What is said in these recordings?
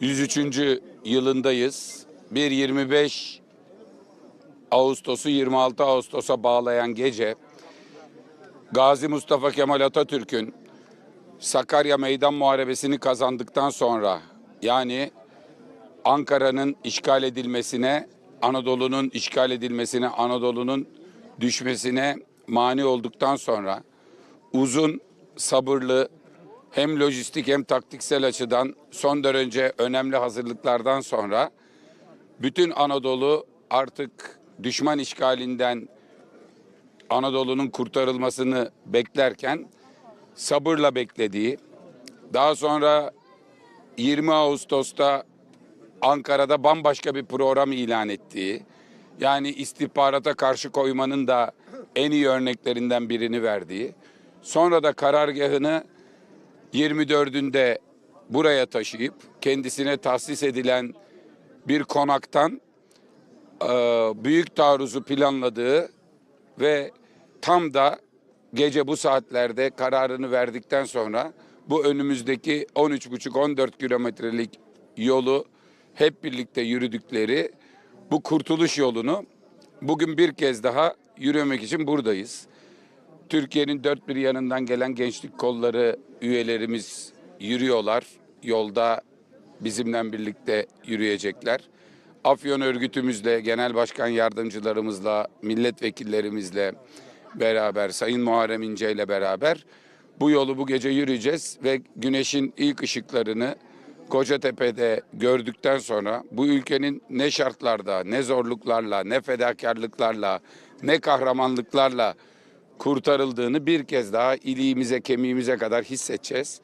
103. yılındayız. 1.25 Ağustos'u 26 Ağustos'a bağlayan gece Gazi Mustafa Kemal Atatürk'ün Sakarya Meydan Muharebesi'ni kazandıktan sonra yani Ankara'nın işgal edilmesine, Anadolu'nun işgal edilmesine, Anadolu'nun düşmesine mani olduktan sonra uzun, sabırlı hem lojistik hem taktiksel açıdan son derece önemli hazırlıklardan sonra bütün Anadolu artık düşman işgalinden Anadolu'nun kurtarılmasını beklerken sabırla beklediği, daha sonra 20 Ağustos'ta Ankara'da bambaşka bir program ilan ettiği, yani istihbarata karşı koymanın da en iyi örneklerinden birini verdiği, sonra da karargahını 24'ünde buraya taşıyıp kendisine tahsis edilen bir konaktan e, büyük taarruzu planladığı ve tam da gece bu saatlerde kararını verdikten sonra bu önümüzdeki 13,5-14 kilometrelik yolu hep birlikte yürüdükleri bu kurtuluş yolunu bugün bir kez daha yürümek için buradayız. Türkiye'nin dört bir yanından gelen gençlik kolları üyelerimiz yürüyorlar. Yolda bizimle birlikte yürüyecekler. Afyon örgütümüzle, genel başkan yardımcılarımızla, milletvekillerimizle beraber, Sayın Muharrem İnce ile beraber bu yolu bu gece yürüyeceğiz ve güneşin ilk ışıklarını Kocatepe'de gördükten sonra bu ülkenin ne şartlarda, ne zorluklarla, ne fedakarlıklarla, ne kahramanlıklarla kurtarıldığını bir kez daha iliğimize, kemiğimize kadar hissedeceğiz.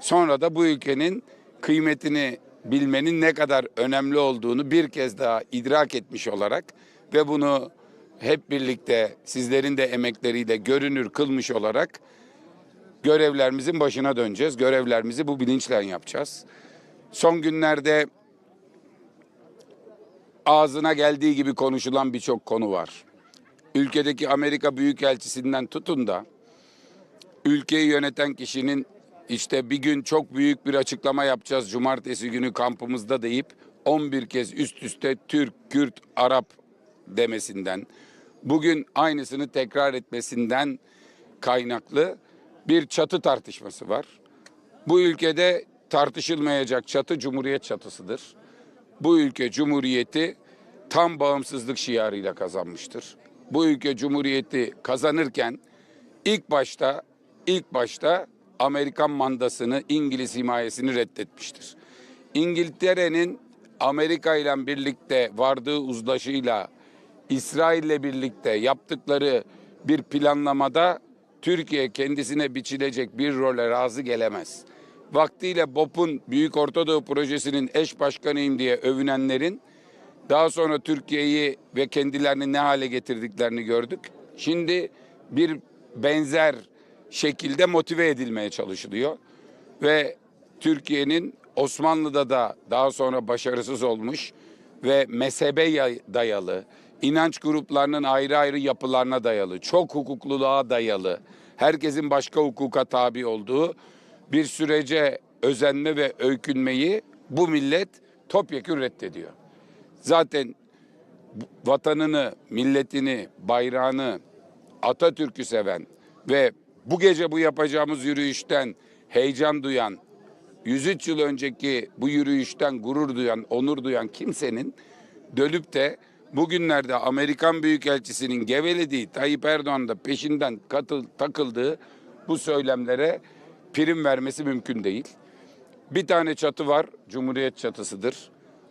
Sonra da bu ülkenin kıymetini bilmenin ne kadar önemli olduğunu bir kez daha idrak etmiş olarak ve bunu hep birlikte sizlerin de emekleriyle görünür kılmış olarak görevlerimizin başına döneceğiz. Görevlerimizi bu bilinçle yapacağız. Son günlerde ağzına geldiği gibi konuşulan birçok konu var. Ülkedeki Amerika Büyükelçisinden tutun da ülkeyi yöneten kişinin işte bir gün çok büyük bir açıklama yapacağız cumartesi günü kampımızda deyip 11 kez üst üste Türk, Kürt, Arap demesinden, bugün aynısını tekrar etmesinden kaynaklı bir çatı tartışması var. Bu ülkede tartışılmayacak çatı Cumhuriyet çatısıdır. Bu ülke Cumhuriyeti tam bağımsızlık şiarıyla kazanmıştır. Bu ülke Cumhuriyeti kazanırken ilk başta ilk başta Amerikan mandasını, İngiliz himayesini reddetmiştir. İngiltere'nin Amerika ile birlikte vardığı uzlaşıyla İsrail ile birlikte yaptıkları bir planlamada Türkiye kendisine biçilecek bir role razı gelemez. Vaktiyle BOP'un Büyük Ortadoğu Projesi'nin eş başkanıyım diye övünenlerin daha sonra Türkiye'yi ve kendilerini ne hale getirdiklerini gördük. Şimdi bir benzer şekilde motive edilmeye çalışılıyor. Ve Türkiye'nin Osmanlı'da da daha sonra başarısız olmuş ve mezhebe ya- dayalı, inanç gruplarının ayrı ayrı yapılarına dayalı, çok hukukluluğa dayalı, herkesin başka hukuka tabi olduğu bir sürece özenme ve öykünmeyi bu millet topyekun reddediyor. Zaten vatanını, milletini, bayrağını, Atatürk'ü seven ve bu gece bu yapacağımız yürüyüşten heyecan duyan, 103 yıl önceki bu yürüyüşten gurur duyan, onur duyan kimsenin dönüp de bugünlerde Amerikan Büyükelçisi'nin gevelediği Tayyip Erdoğan'ın da peşinden katıl, takıldığı bu söylemlere prim vermesi mümkün değil. Bir tane çatı var, Cumhuriyet çatısıdır.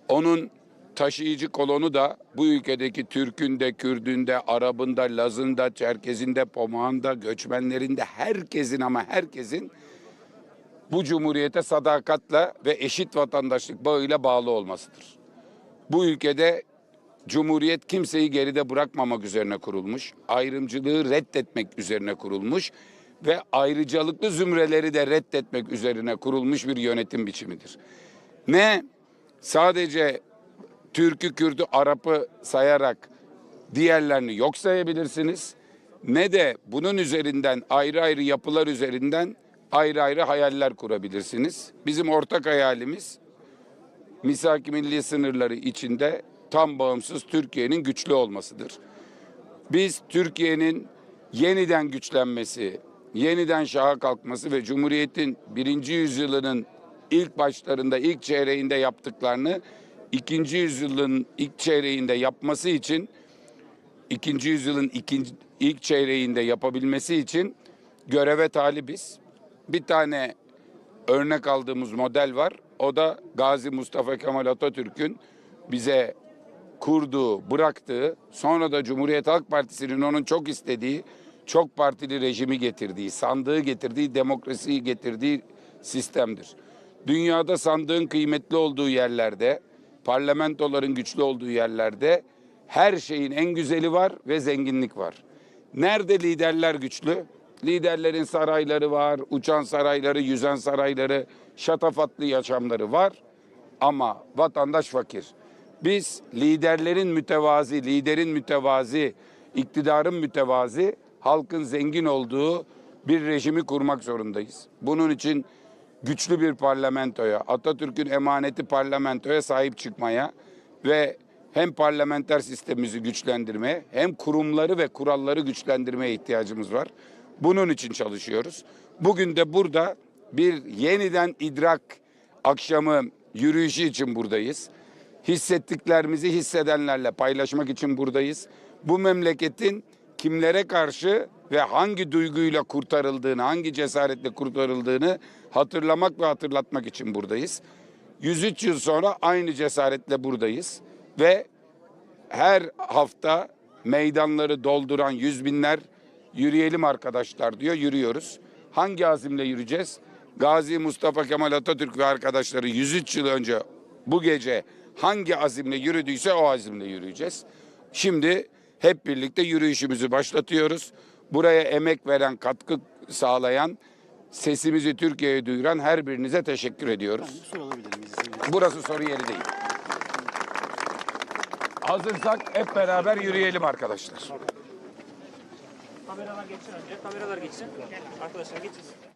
Onun taşıyıcı kolonu da bu ülkedeki Türk'ünde, Kürd'ünde, Arap'ında, Laz'ında, Çerkez'inde, Pomağında, göçmenlerinde herkesin ama herkesin bu cumhuriyete sadakatle ve eşit vatandaşlık bağıyla bağlı olmasıdır. Bu ülkede cumhuriyet kimseyi geride bırakmamak üzerine kurulmuş, ayrımcılığı reddetmek üzerine kurulmuş ve ayrıcalıklı zümreleri de reddetmek üzerine kurulmuş bir yönetim biçimidir. Ne sadece Türk'ü, Kürt'ü, Arap'ı sayarak diğerlerini yok sayabilirsiniz. Ne de bunun üzerinden ayrı ayrı yapılar üzerinden ayrı ayrı hayaller kurabilirsiniz. Bizim ortak hayalimiz misak-ı milli sınırları içinde tam bağımsız Türkiye'nin güçlü olmasıdır. Biz Türkiye'nin yeniden güçlenmesi, yeniden şaha kalkması ve Cumhuriyet'in birinci yüzyılının ilk başlarında, ilk çeyreğinde yaptıklarını ikinci yüzyılın ilk çeyreğinde yapması için ikinci yüzyılın ikinci, ilk çeyreğinde yapabilmesi için göreve talibiz. Bir tane örnek aldığımız model var. O da Gazi Mustafa Kemal Atatürk'ün bize kurduğu, bıraktığı, sonra da Cumhuriyet Halk Partisi'nin onun çok istediği, çok partili rejimi getirdiği, sandığı getirdiği, demokrasiyi getirdiği sistemdir. Dünyada sandığın kıymetli olduğu yerlerde, parlamentoların güçlü olduğu yerlerde her şeyin en güzeli var ve zenginlik var. Nerede liderler güçlü? Liderlerin sarayları var, uçan sarayları, yüzen sarayları, şatafatlı yaşamları var ama vatandaş fakir. Biz liderlerin mütevazi, liderin mütevazi, iktidarın mütevazi, halkın zengin olduğu bir rejimi kurmak zorundayız. Bunun için güçlü bir parlamentoya, Atatürk'ün emaneti parlamentoya sahip çıkmaya ve hem parlamenter sistemimizi güçlendirmeye hem kurumları ve kuralları güçlendirmeye ihtiyacımız var. Bunun için çalışıyoruz. Bugün de burada bir yeniden idrak akşamı yürüyüşü için buradayız. Hissettiklerimizi hissedenlerle paylaşmak için buradayız. Bu memleketin kimlere karşı ve hangi duyguyla kurtarıldığını, hangi cesaretle kurtarıldığını hatırlamak ve hatırlatmak için buradayız. 103 yıl sonra aynı cesaretle buradayız ve her hafta meydanları dolduran yüz binler yürüyelim arkadaşlar diyor yürüyoruz. Hangi azimle yürüyeceğiz? Gazi Mustafa Kemal Atatürk ve arkadaşları 103 yıl önce bu gece hangi azimle yürüdüyse o azimle yürüyeceğiz. Şimdi hep birlikte yürüyüşümüzü başlatıyoruz. Buraya emek veren, katkı sağlayan, sesimizi Türkiye'ye duyuran her birinize teşekkür ediyoruz. Burası soru yeri değil. Hazırsak hep beraber yürüyelim arkadaşlar. Kameralar geçsin önce. Kameralar geçsin. Arkadaşlar geçsin.